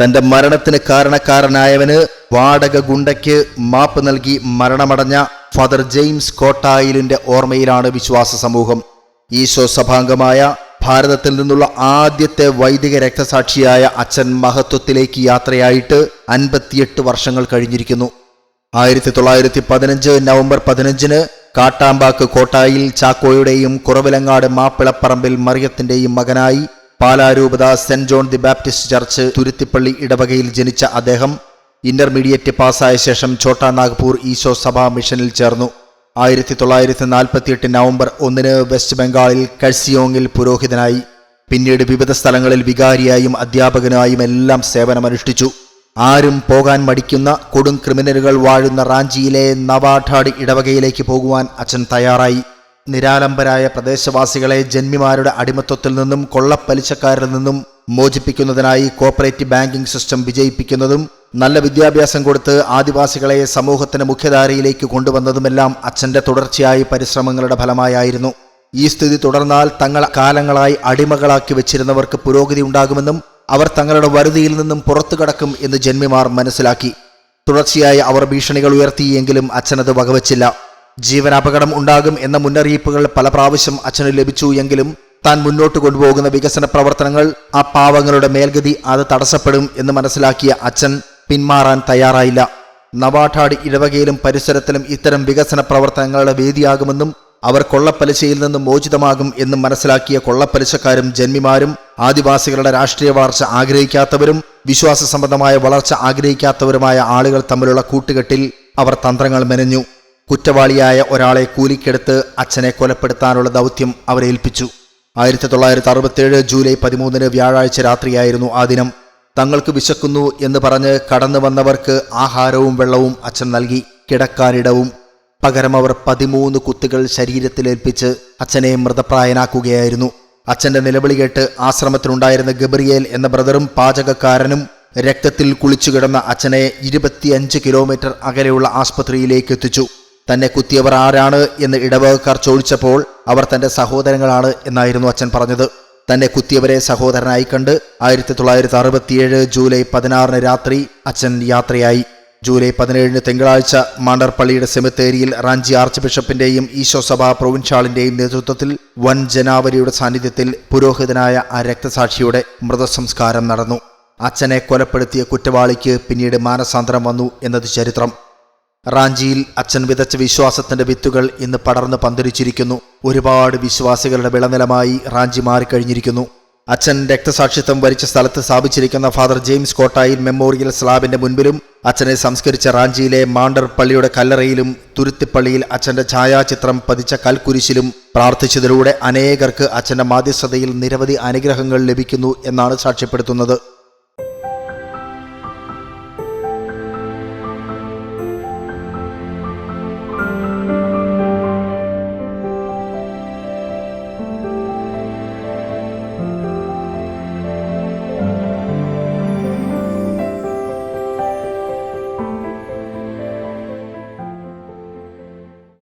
തന്റെ മരണത്തിന് കാരണക്കാരനായവന് വാടക ഗുണ്ടയ്ക്ക് മാപ്പ് നൽകി മരണമടഞ്ഞ ഫാദർ ജെയിംസ് കോട്ടായിലിന്റെ ഓർമ്മയിലാണ് വിശ്വാസ സമൂഹം. ഈശോ സഭാംഗമായ ഭാരതത്തിൽ നിന്നുള്ള ആദ്യത്തെ വൈദിക രക്തസാക്ഷിയായ അച്ഛൻ മഹത്വത്തിലേക്ക് യാത്രയായിട്ട് അൻപത്തിയെട്ട് വർഷങ്ങൾ കഴിഞ്ഞിരിക്കുന്നു. ആയിരത്തി തൊള്ളായിരത്തി പതിനഞ്ച് നവംബർ പതിനഞ്ചിന് കാട്ടാമ്പാക്ക് കോട്ടായിൽ ചാക്കോയുടെയും കുറവിലങ്ങാട് മാപ്പിളപ്പറമ്പിൽ മറിയത്തിന്റെയും മകനായി പാലാരൂപത Saint John the Baptist Church Thuruthippally ഇടവകയിൽ ജനിച്ച അദ്ദേഹം ഇന്റർമീഡിയറ്റ് പാസായ ശേഷം ഛോട്ടാ നാഗ്പൂർ ഈശോ സഭാ മിഷനിൽ ചേർന്നു. ആയിരത്തി തൊള്ളായിരത്തി നാൽപ്പത്തിയെട്ട് നവംബർ ഒന്നിന് വെസ്റ്റ് ബംഗാളിൽ കഴ്സിയോങ്ങിൽ പുരോഹിതനായി. പിന്നീട് വിവിധ സ്ഥലങ്ങളിൽ വികാരിയായും അധ്യാപകനായും എല്ലാം സേവനമനുഷ്ഠിച്ചു. ആരും പോകാൻ മടിക്കുന്ന കൊടും ക്രിമിനലുകൾ വാഴുന്ന റാഞ്ചിയിലെ നവാഠാടി ഇടവകയിലേക്ക് പോകുവാൻ അച്ഛൻ തയ്യാറായി. നിരാലംബരായ പ്രദേശവാസികളെ ജന്മിമാരുടെ അടിമത്വത്തിൽ നിന്നും കൊള്ളപ്പലിശക്കാരിൽ നിന്നും മോചിപ്പിക്കുന്നതിനായി കോപ്പറേറ്റീവ് ബാങ്കിംഗ് സിസ്റ്റം വിജയിപ്പിക്കുന്നതും നല്ല വിദ്യാഭ്യാസം കൊടുത്ത് ആദിവാസികളെ സമൂഹത്തിന് മുഖ്യധാരയിലേക്ക് കൊണ്ടുവന്നതുമെല്ലാം അച്ഛന്റെ തുടർച്ചയായി പരിശ്രമങ്ങളുടെ ഫലമായായിരുന്നു. ഈ സ്ഥിതി തുടർന്നാൽ തങ്ങൾ കാലങ്ങളായി അടിമകളാക്കി വെച്ചിരുന്നവർക്ക് പുരോഗതി ഉണ്ടാകുമെന്നും അവർ തങ്ങളുടെ വരുതിയിൽ നിന്നും പുറത്തു കടക്കും എന്ന് ജന്മിമാർ മനസ്സിലാക്കി. തുടർച്ചയായി അവർ ഭീഷണികൾ ഉയർത്തിയെങ്കിലും അച്ഛനത് വകവച്ചില്ല. ജീവൻ ഉണ്ടാകും എന്ന മുന്നറിയിപ്പുകൾ പല പ്രാവശ്യം അച്ഛന് ലഭിച്ചു എങ്കിലും താൻ മുന്നോട്ട് കൊണ്ടുപോകുന്ന വികസന പ്രവർത്തനങ്ങൾ ആ പാവങ്ങളുടെ മേൽഗതി അത് തടസ്സപ്പെടും എന്ന് മനസ്സിലാക്കിയ അച്ഛൻ പിന്മാറാൻ തയ്യാറായില്ല. നവാഠാട് ഇടവകയിലും പരിസരത്തിലും ഇത്തരം വികസന പ്രവർത്തനങ്ങളുടെ വേദിയാകുമെന്നും അവർ കൊള്ളപ്പലിശയിൽ നിന്ന് മോചിതമാകും എന്നും മനസ്സിലാക്കിയ കൊള്ളപ്പലിശക്കാരും ജന്മിമാരും ആദിവാസികളുടെ രാഷ്ട്രീയ വളർച്ച ആഗ്രഹിക്കാത്തവരും വിശ്വാസ സംബന്ധമായ വളർച്ച ആഗ്രഹിക്കാത്തവരുമായ ആളുകൾ തമ്മിലുള്ള കൂട്ടുകെട്ടിൽ അവർ തന്ത്രങ്ങൾ മെനഞ്ഞു. കുറ്റവാളിയായ ഒരാളെ കൂലിക്കെടുത്ത് അച്ഛനെ കൊലപ്പെടുത്താനുള്ള ദൗത്യം അവരെ ഏൽപ്പിച്ചു. ആയിരത്തി തൊള്ളായിരത്തി അറുപത്തേഴ് ജൂലൈ പതിമൂന്നിന് വ്യാഴാഴ്ച രാത്രിയായിരുന്നു ആ ദിനം. തങ്ങൾക്ക് വിശക്കുന്നു എന്ന് പറഞ്ഞ് കടന്നു വന്നവർക്ക് ആഹാരവും വെള്ളവും അച്ഛൻ നൽകി. കിടക്കാനിടവും പകരം അവർ പതിമൂന്ന് കുത്തുകൾ ശരീരത്തിലേൽപ്പിച്ച് അച്ഛനെ മൃതപ്രായനാക്കുകയായിരുന്നു. അച്ഛന്റെ നിലവിളി കേട്ട് ആശ്രമത്തിലുണ്ടായിരുന്ന ഗബ്രിയേൽ എന്ന ബ്രദറും പാചകക്കാരനും രക്തത്തിൽ കുളിച്ചു കിടന്ന അച്ഛനെ ഇരുപത്തിയഞ്ച് കിലോമീറ്റർ അകലെയുള്ള ആസ്പത്രിയിലേക്ക് എത്തിച്ചു. തന്നെ കുത്തിയവർ ആരാണ് എന്ന് ഇടവകക്കാർ ചോദിച്ചപ്പോൾ അവർ തന്റെ സഹോദരങ്ങളാണ് എന്നായിരുന്നു അച്ഛൻ പറഞ്ഞത്. തന്നെ കുത്തിയവരെ സഹോദരനായി കണ്ട് ആയിരത്തി തൊള്ളായിരത്തി അറുപത്തിയേഴ് ജൂലൈ പതിനാറിന് രാത്രി അച്ഛൻ യാത്രയായി. ജൂലൈ പതിനേഴിന് തിങ്കളാഴ്ച മാണ്ടർപ്പള്ളിയുടെ സെമിത്തേരിയിൽ റാഞ്ചി ആർച്ച് ബിഷപ്പിന്റെയും ഈശോ സഭ പ്രൊവിൻഷ്യാളിന്റെയും നേതൃത്വത്തിൽ വൻ ജനാവലിയുടെ സാന്നിധ്യത്തിൽ പുരോഹിതനായ ആ രക്തസാക്ഷിയുടെ മൃതസംസ്കാരം നടന്നു. അച്ഛനെ കൊലപ്പെടുത്തിയ കുറ്റവാളിക്ക് പിന്നീട് മാനസാന്തരം വന്നു എന്നത് ചരിത്രം. റാഞ്ചിയിൽ അച്ഛൻ വിതച്ച വിശ്വാസത്തിന്റെ വിത്തുകൾ ഇന്ന് പടർന്ന് പന്തലിച്ചിരിക്കുന്നു ഒരുപാട് വിശ്വാസികളുടെ വിളനിലമായി റാഞ്ചി മാറിക്കഴിഞ്ഞിരിക്കുന്നു. അച്ഛൻ രക്തസാക്ഷിത്വം വരിച്ച സ്ഥലത്ത് സ്ഥാപിച്ചിരിക്കുന്ന ഫാദർ ജെയിംസ് കോട്ടായിൽ മെമ്മോറിയൽ സ്ലാബിന്റെ മുൻപിലും അച്ഛനെ സംസ്കരിച്ച റാഞ്ചിയിലെ മാണ്ടർ പള്ളിയുടെ കല്ലറയിലും തുരുത്തിപ്പള്ളിയിൽ അച്ഛന്റെ ഛായാചിത്രം പതിച്ച കൽക്കുരിശിലും പ്രാർത്ഥിച്ചതിലൂടെ അനേകർക്ക് അച്ഛന്റെ മാധ്യസ്ഥതയിൽ നിരവധി അനുഗ്രഹങ്ങൾ ലഭിക്കുന്നു എന്നാണ് സാക്ഷ്യപ്പെടുത്തുന്നത്.